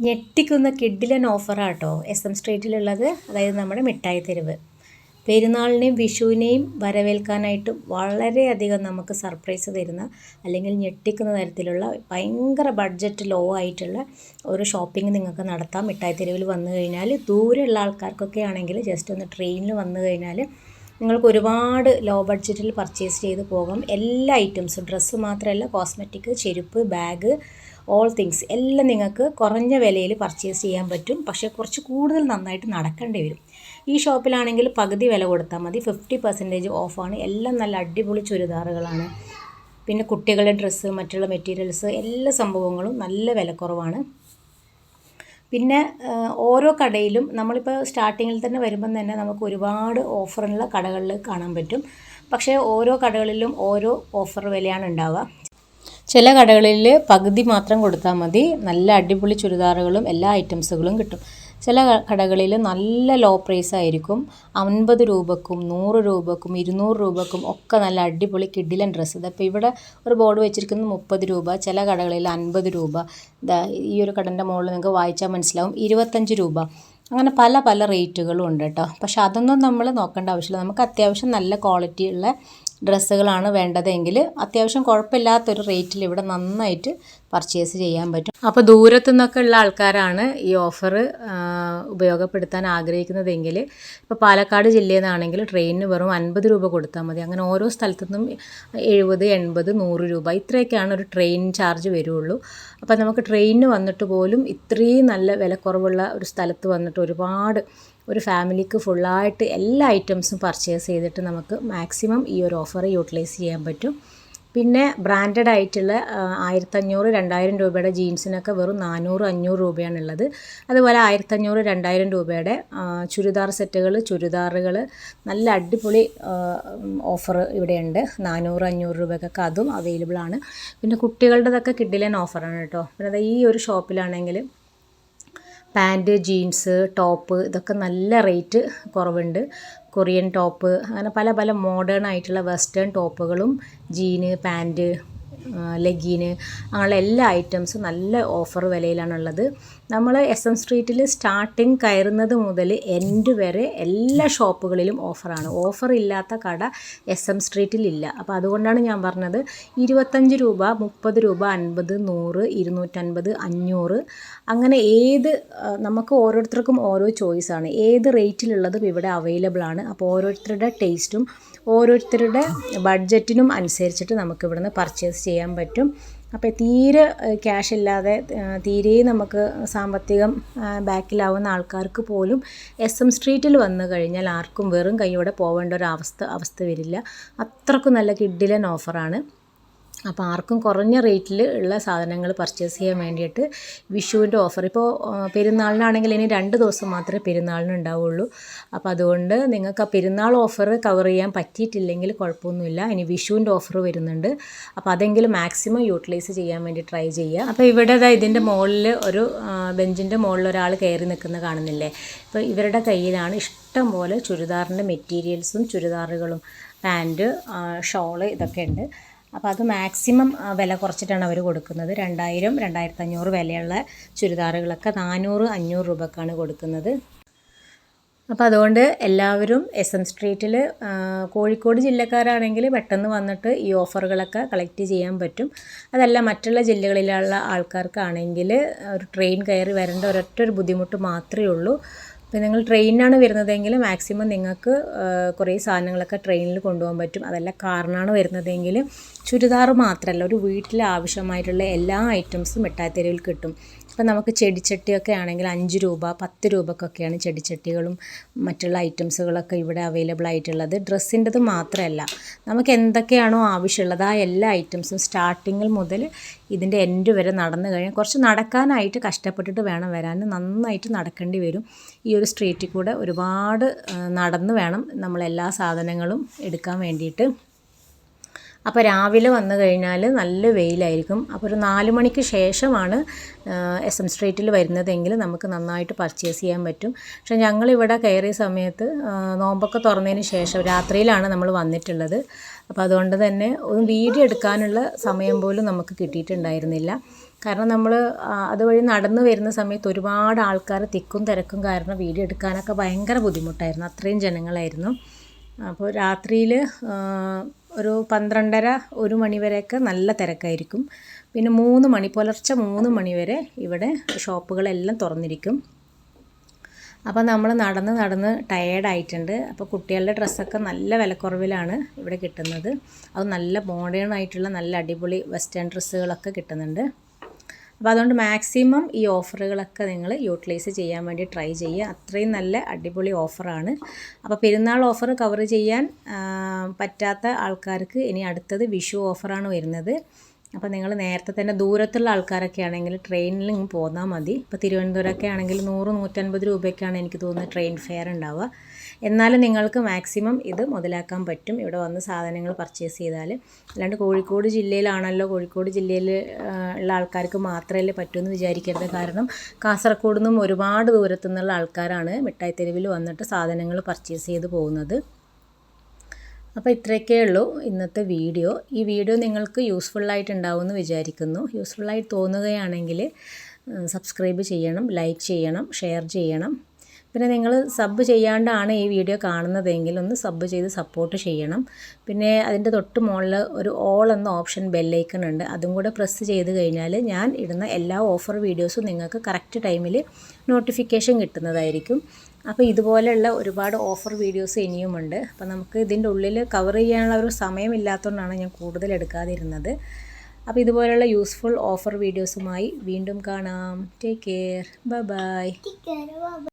ഞെട്ടിക്കുന്ന കിഡിലൻ ഓഫറാട്ടോ S M സ്ട്രീറ്റിലുള്ളത് അതായത് നമ്മുടെ മിഠായി തെരുവ്. പെരുന്നാളിനെയും വിഷുവിനെയും വരവേൽക്കാനായിട്ട് വളരെയധികം നമുക്ക് സർപ്രൈസ് തരുന്ന അല്ലെങ്കിൽ ഞെട്ടിക്കുന്ന തരത്തിലുള്ള ഭയങ്കര ബഡ്ജറ്റ് ലോ ആയിട്ടുള്ള ഒരു ഷോപ്പിംഗ് നിങ്ങൾക്ക് നടത്താം. മിഠായി തെരുവിൽ വന്നു കഴിഞ്ഞാൽ ദൂരെയുള്ള ആൾക്കാർക്കൊക്കെ ആണെങ്കിൽ ജസ്റ്റ് ഒന്ന് ട്രെയിനിൽ വന്നു കഴിഞ്ഞാൽ നിങ്ങൾക്ക് ഒരുപാട് ലോ ബഡ്ജറ്റിൽ പർച്ചേസ് ചെയ്ത് പോകാം. എല്ലാ ഐറ്റംസും ഡ്രസ്സ് മാത്രമല്ല കോസ്മെറ്റിക് ചെരുപ്പ് ബാഗ് ഓൾ തിങ്സ് എല്ലാം നിങ്ങൾക്ക് കുറഞ്ഞ വിലയിൽ പർച്ചേസ് ചെയ്യാൻ പറ്റും. പക്ഷേ കുറച്ച് കൂടുതൽ നന്നായിട്ട് നടക്കേണ്ടി വരും. ഈ ഷോപ്പിലാണെങ്കിൽ പകുതി വില കൊടുത്താൽ മതി. ഫിഫ്റ്റി പെർസെന്റേജ് ഓഫാണ് എല്ലാം നല്ല അടിപൊളി ചുരിദാറുകളാണ്. പിന്നെ കുട്ടികളുടെ ഡ്രസ്സ് മറ്റുള്ള മെറ്റീരിയൽസ് എല്ലാ സംഭവങ്ങളും നല്ല വിലക്കുറവാണ്. പിന്നെ ഓരോ കടയിലും നമ്മളിപ്പോൾ സ്റ്റാർട്ടിങ്ങിൽ തന്നെ വരുമ്പം തന്നെ നമുക്ക് ഒരുപാട് ഓഫറുള്ള കടകളിൽ കാണാൻ പറ്റും. പക്ഷേ ഓരോ കടകളിലും ഓരോ ഓഫർ വിലയാണ് ഉണ്ടാവുക. ചില കടകളിൽ പകുതി മാത്രം കൊടുത്താൽ മതി. നല്ല അടിപൊളി ചുരിദാറുകളും എല്ലാ ഐറ്റംസുകളും കിട്ടും. ചില കടകളിൽ നല്ല ലോ പ്രൈസ് ആയിരിക്കും. അൻപത് രൂപക്കും നൂറ് രൂപക്കും ഇരുന്നൂറ് രൂപക്കും ഒക്കെ നല്ല അടിപൊളി കിഡിലൻ ഡ്രസ്സ് ഇതിപ്പോൾ ഇവിടെ ഒരു ബോർഡ് വെച്ചിരിക്കുന്നത് മുപ്പത് രൂപ ചില കടകളിൽ അൻപത് രൂപ. ഈ ഒരു കടന്റെ മുകളിൽ നിങ്ങൾക്ക് വായിച്ചാൽ മനസ്സിലാവും. ഇരുപത്തഞ്ച് രൂപ. അങ്ങനെ പല പല റേറ്റുകളും ഉണ്ട് കേട്ടോ പക്ഷെ അതൊന്നും നമ്മൾ നോക്കേണ്ട ആവശ്യമില്ല. നമുക്ക് അത്യാവശ്യം നല്ല ക്വാളിറ്റി ഉള്ള ഡ്രസ്സുകളാണ് വേണ്ടതെങ്കിൽ അത്യാവശ്യം കുഴപ്പമില്ലാത്തൊരു റേറ്റിൽ ഇവിടെ നന്നായിട്ട് പർച്ചേസ് ചെയ്യാൻ പറ്റും. അപ്പോൾ ദൂരത്തു നിന്നൊക്കെ ഉള്ള ആൾക്കാരാണ് ഈ ഓഫർ ഉപയോഗപ്പെടുത്താൻ ആഗ്രഹിക്കുന്നതെങ്കിൽ ഇപ്പോൾ പാലക്കാട് ജില്ലയിൽ നിന്നാണെങ്കിൽ ട്രെയിനിന് വെറും അൻപത് രൂപ കൊടുത്താൽ മതി. അങ്ങനെ ഓരോ സ്ഥലത്തു നിന്നും എഴുപത് എൺപത് നൂറ് രൂപ ഇത്രയൊക്കെയാണ് ഒരു ട്രെയിൻ ചാർജ് വരുള്ളൂ. അപ്പോൾ നമുക്ക് ട്രെയിനിന് വന്നിട്ട് പോലും ഇത്രയും നല്ല വിലക്കുറവുള്ള ഒരു സ്ഥലത്ത് വന്നിട്ട് ഒരുപാട് ഒരു ഫാമിലിക്ക് ഫുള്ളായിട്ട് എല്ലാ ഐറ്റംസും പർച്ചേസ് ചെയ്തിട്ട് നമുക്ക് മാക്സിമം ഈ ഒരു ഓഫർ യൂട്ടിലൈസ് ചെയ്യാൻ പറ്റും. പിന്നെ ബ്രാൻഡഡ് ആയിട്ടുള്ള ആയിരത്തഞ്ഞൂറ് രണ്ടായിരം രൂപയുടെ ജീൻസിനൊക്കെ വെറും നാനൂറ് അഞ്ഞൂറ് രൂപയാണുള്ളത്. അതുപോലെ ആയിരത്തഞ്ഞൂറ് രണ്ടായിരം രൂപയുടെ ചുരിദാർ സെറ്റുകൾ ചുരിദാറുകൾ നല്ല അടിപൊളി ഓഫർ ഇവിടെയുണ്ട്. നാനൂറ് അഞ്ഞൂറ് രൂപയ്ക്കൊക്കെ അതും അവൈലബിൾ ആണ്. പിന്നെ കുട്ടികളുടേതൊക്കെ കിഡിലൻ ഓഫറാണ് കേട്ടോ. പിന്നെ ഈ ഒരു ഷോപ്പിലാണെങ്കിൽ പാന്റ് ജീൻസ് ടോപ്പ് ഇതൊക്കെ നല്ല റേറ്റ് കുറവുണ്ട്. കൊറിയൻ ടോപ്പ് അങ്ങനെ പല പല മോഡേൺ ആയിട്ടുള്ള വെസ്റ്റേൺ ടോപ്പുകളും ജീന് പാന്റ് ലെഗീന് അങ്ങനെയുള്ള എല്ലാ ഐറ്റംസും നല്ല ഓഫർ വിലയിലാണുള്ളത്. നമ്മൾ എസ് എം സ്ട്രീറ്റിൽ സ്റ്റാർട്ടിങ് കയറുന്നത് മുതൽ എൻഡ് വരെ എല്ലാ ഷോപ്പുകളിലും ഓഫറാണ് ഓഫർ ഇല്ലാത്ത കട എസ് എം സ്ട്രീറ്റിലില്ല അപ്പോൾ അതുകൊണ്ടാണ് ഞാൻ പറഞ്ഞത് ഇരുപത്തഞ്ച് രൂപ മുപ്പത് രൂപ അൻപത് നൂറ് ഇരുന്നൂറ്റൻപത് അഞ്ഞൂറ്. അങ്ങനെ ഏത് നമുക്ക് ഓരോരുത്തർക്കും ഓരോ ചോയ്സാണ് ഏത് റേറ്റിലുള്ളതും ഇവിടെ അവൈലബിൾ ആണ്. അപ്പോൾ ഓരോരുത്തരുടെ ടേസ്റ്റും ഓരോരുത്തരുടെ ബഡ്ജറ്റിനും അനുസരിച്ചിട്ട് നമുക്ക് ഇവിടുന്ന് പർച്ചേസ് ചെയ്യാൻ പറ്റും. അപ്പോൾ തീരെ ക്യാഷ് ഇല്ലാതെ തീരെ നമുക്ക് സാമ്പത്തികം ബാക്കിലാവുന്ന ആൾക്കാർക്ക് പോലും എസ് എം സ്ട്രീറ്റിൽ വന്നു കഴിഞ്ഞാൽ ആർക്കും വെറും കൈയോടെ പോകേണ്ട ഒരു അവസ്ഥ അവസ്ഥ വരില്ല. അത്രക്കും നല്ല കിഡിലൻ ഓഫറാണ് അപ്പോൾ ആർക്കും കുറഞ്ഞ റേറ്റിൽ ഉള്ള സാധനങ്ങൾ പർച്ചേസ് ചെയ്യാൻ വേണ്ടിയിട്ട് വിഷുവിന്റെ ഓഫർ. ഇപ്പോൾ പെരുന്നാളിനാണെങ്കിൽ ഇനി രണ്ട് ദിവസം മാത്രമേ പെരുന്നാളിന് ഉണ്ടാവുള്ളൂ. അപ്പോൾ അതുകൊണ്ട് നിങ്ങൾക്ക് ആ പെരുന്നാൾ ഓഫർ കവർ ചെയ്യാൻ പറ്റിയിട്ടില്ലെങ്കിൽ കുഴപ്പമൊന്നുമില്ല. ഇനി വിഷുവിന്റെ ഓഫർ വരുന്നുണ്ട്. അപ്പോൾ അതെങ്കിലും മാക്സിമം യൂട്ടിലൈസ് ചെയ്യാൻ വേണ്ടി ട്രൈ ചെയ്യുക. അപ്പോൾ ഇവിടെ ഇതിന്റെ മുകളിൽ ഒരു ബെഞ്ചിന്റെ മുകളിൽ ഒരാൾ കയറി നിൽക്കുന്ന കാണുന്നില്ലേ? ഇപ്പോൾ ഇവരുടെ കയ്യിലാണ് ഇഷ്ടം പോലെ ചുരിദാറിന്റെ മെറ്റീരിയൽസും ചുരിദാറുകളും പാന്റ് ഷോൾ ഇതൊക്കെ ഉണ്ട്. അപ്പോൾ അത് മാക്സിമം വില കുറച്ചിട്ടാണ് അവർ കൊടുക്കുന്നത്. രണ്ടായിരം രണ്ടായിരത്തി അഞ്ഞൂറ് വിലയുള്ള ചുരിദാറുകളൊക്കെ നാനൂറ് അഞ്ഞൂറ് രൂപക്കാണ് കൊടുക്കുന്നത്. അപ്പോൾ അതുകൊണ്ട് എല്ലാവരും എസ് എം സ്ട്രീറ്റിൽ കോഴിക്കോട് ജില്ലക്കാരാണെങ്കിൽ പെട്ടെന്ന് വന്നിട്ട് ഈ ഓഫറുകളൊക്കെ കളക്ട് ചെയ്യാൻ പറ്റും. അതല്ല മറ്റുള്ള ജില്ലകളിലുള്ള ആൾക്കാർക്കാണെങ്കിൽ ഒരു ട്രെയിൻ കയറി വരേണ്ട ഒരൊറ്റ ഒരു ബുദ്ധിമുട്ട് മാത്രമേ ഉള്ളൂ. അപ്പോൾ നിങ്ങൾ ട്രെയിനിനാണ് വരുന്നതെങ്കിൽ മാക്സിമം നിങ്ങൾക്ക് കുറേ സാധനങ്ങളൊക്കെ ട്രെയിനിൽ കൊണ്ടുപോകാൻ പറ്റും. അതല്ല കാറിനാണ് വരുന്നതെങ്കിൽ ചുരിദാർ മാത്രമല്ല ഒരു വീട്ടിൽ ആവശ്യമായിട്ടുള്ള എല്ലാ ഐറ്റംസും മിഠായി തെരുവിൽ കിട്ടും. ഇപ്പം നമുക്ക് ചെടിച്ചട്ടിയൊക്കെ ആണെങ്കിൽ അഞ്ച് രൂപ പത്ത് രൂപക്കൊക്കെയാണ് ചെടിച്ചട്ടികളും മറ്റുള്ള ഐറ്റംസുകളൊക്കെ ഇവിടെ അവൈലബിൾ ആയിട്ടുള്ളത്. ഡ്രസ്സിന്റെത് മാത്രമല്ല നമുക്ക് എന്തൊക്കെയാണോ ആവശ്യമുള്ളത് ആ എല്ലാ ഐറ്റംസും സ്റ്റാർട്ടിങ്ങിൽ മുതൽ ഇതിന്റെ എൻഡ് വരെ നടന്നു കഴിഞ്ഞാൽ കുറച്ച് നടക്കാനായിട്ട് കഷ്ടപ്പെട്ടിട്ട് വേണം വരാൻ. നന്നായിട്ട് നടക്കേണ്ടി വരും. ഈ ഒരു സ്ട്രീറ്റിൽ കൂടെ ഒരുപാട് നടന്ന് വേണം നമ്മൾ എല്ലാ സാധനങ്ങളും എടുക്കാൻ വേണ്ടിയിട്ട്. അപ്പോൾ രാവിലെ വന്നു കഴിഞ്ഞാൽ നല്ല വെയിലായിരിക്കും. അപ്പോൾ ഒരു നാല് മണിക്ക് ശേഷമാണ് എസ് എം സ്ട്രീറ്റിൽ വരുന്നതെങ്കിൽ നമുക്ക് നന്നായിട്ട് പർച്ചേസ് ചെയ്യാൻ പറ്റും. പക്ഷേ ഞങ്ങളിവിടെ കയറിയ സമയത്ത് നോമ്പൊക്കെ തുറന്നതിന് ശേഷം രാത്രിയിലാണ് നമ്മൾ വന്നിട്ടുള്ളത്. അപ്പോൾ അതുകൊണ്ട് തന്നെ ഒരു വീഡിയോ എടുക്കാനുള്ള സമയം പോലും നമുക്ക് കിട്ടിയിട്ടുണ്ടായിരുന്നില്ല. കാരണം നമ്മൾ അതുവഴി നടന്നു വരുന്ന സമയത്ത് ഒരുപാട് ആൾക്കാർ തിക്കും തിരക്കും കാരണം വീഡിയോ എടുക്കാനൊക്കെ ഭയങ്കര ബുദ്ധിമുട്ടായിരുന്നു. അത്രയും ജനങ്ങളായിരുന്നു. അപ്പോൾ രാത്രിയിൽ ഒരു പന്ത്രണ്ടര ഒരു മണി വരെയൊക്കെ നല്ല തിരക്കായിരിക്കും. പിന്നെ മൂന്ന് മണി പുലർച്ചെ മൂന്ന് മണി വരെ ഇവിടെ ഷോപ്പുകളെല്ലാം തുറന്നിരിക്കും. അപ്പോൾ നമ്മൾ നടന്ന് നടന്ന് ടയേർഡായിട്ടുണ്ട് അപ്പോൾ കുട്ടികളുടെ ഡ്രസ്സൊക്കെ നല്ല വിലക്കുറവിലാണ് ഇവിടെ കിട്ടുന്നത്. അത് നല്ല മോഡേൺ ആയിട്ടുള്ള നല്ല അടിപൊളി വെസ്റ്റേൺ ഡ്രസ്സുകളൊക്കെ കിട്ടുന്നുണ്ട്. അപ്പോൾ അതുകൊണ്ട് മാക്സിമം ഈ ഓഫറുകളൊക്കെ നിങ്ങൾ യൂട്ടിലൈസ് ചെയ്യാൻ വേണ്ടി ട്രൈ ചെയ്യുക. അത്രയും നല്ല അടിപൊളി ഓഫറാണ്. അപ്പോൾ പെരുന്നാൾ ഓഫർ കവർ ചെയ്യാൻ പറ്റാത്ത ആൾക്കാർക്ക് ഇനി അടുത്തത് വിഷു ഓഫറാണ് വരുന്നത്. അപ്പോൾ നിങ്ങൾ നേരത്തെ തന്നെ ദൂരത്തുള്ള ആൾക്കാരൊക്കെ ആണെങ്കിൽ ട്രെയിനിൽ ഇങ്ങ് പോന്നാൽ മതി. ഇപ്പോൾ തിരുവനന്തപുരമൊക്കെ ആണെങ്കിൽ നൂറ് നൂറ്റൻപത് രൂപയ്ക്കാണ് എനിക്ക് തോന്നുന്നത് ട്രെയിൻ ഫെയർ ഉണ്ടാവുക. എന്നാലും നിങ്ങൾക്ക് മാക്സിമം ഇത് മുതലാക്കാൻ പറ്റും. ഇവിടെ വന്ന് സാധനങ്ങൾ പർച്ചേസ് ചെയ്താൽ അല്ലാണ്ട് കോഴിക്കോട് ജില്ലയിലാണല്ലോ. കോഴിക്കോട് ജില്ലയിൽ ഉള്ള ആൾക്കാർക്ക് മാത്രമല്ലേ പറ്റുമെന്ന് വിചാരിക്കരുത്. കാരണം കാസർഗോഡ് നിന്നും ഒരുപാട് ദൂരത്തു നിന്നുള്ള ആൾക്കാരാണ് മിഠായി തെരുവിൽ വന്നിട്ട് സാധനങ്ങൾ പർച്ചേസ് ചെയ്ത് പോകുന്നത്. അപ്പോൾ ഇത്രയൊക്കെ ഉള്ളൂ ഇന്നത്തെ വീഡിയോ. ഈ വീഡിയോ നിങ്ങൾക്ക് യൂസ്ഫുള്ളായിട്ടുണ്ടാവുമെന്ന് വിചാരിക്കുന്നു. യൂസ്ഫുള്ളായി തോന്നുകയാണെങ്കിൽ സബ്സ്ക്രൈബ് ചെയ്യണം ലൈക്ക് ചെയ്യണം ഷെയർ ചെയ്യണം. പിന്നെ നിങ്ങൾ സബ് ചെയ്യാണ്ടാണ് ഈ വീഡിയോ കാണുന്നതെങ്കിൽ ഒന്ന് സബ് ചെയ്ത് സപ്പോർട്ട് ചെയ്യണം. പിന്നെ അതിന്റെ തൊട്ട് മുകളിൽ ഒരു ഓൾ എന്ന ഓപ്ഷൻ ബെല്ലൈക്കൺ ഉണ്ട്. അതും കൂടെ പ്രസ് ചെയ്ത് കഴിഞ്ഞാൽ ഞാൻ ഇടുന്ന എല്ലാ ഓഫർ വീഡിയോസും നിങ്ങൾക്ക് കറക്റ്റ് ടൈമിൽ നോട്ടിഫിക്കേഷൻ കിട്ടുന്നതായിരിക്കും. അപ്പോൾ ഇതുപോലെയുള്ള ഒരുപാട് ഓഫർ വീഡിയോസ് ഇനിയുമുണ്ട്. അപ്പോൾ നമുക്ക് ഇതിന്റെ ഉള്ളിൽ കവർ ചെയ്യാനുള്ള ഒരു സമയമില്ലാത്തതുകൊണ്ടാണ് ഞാൻ കൂടുതൽ എടുക്കാതിരുന്നത്. അപ്പോൾ ഇതുപോലെയുള്ള യൂസ്ഫുൾ ഓഫർ വീഡിയോസുമായി വീണ്ടും കാണാം. Take care bye bye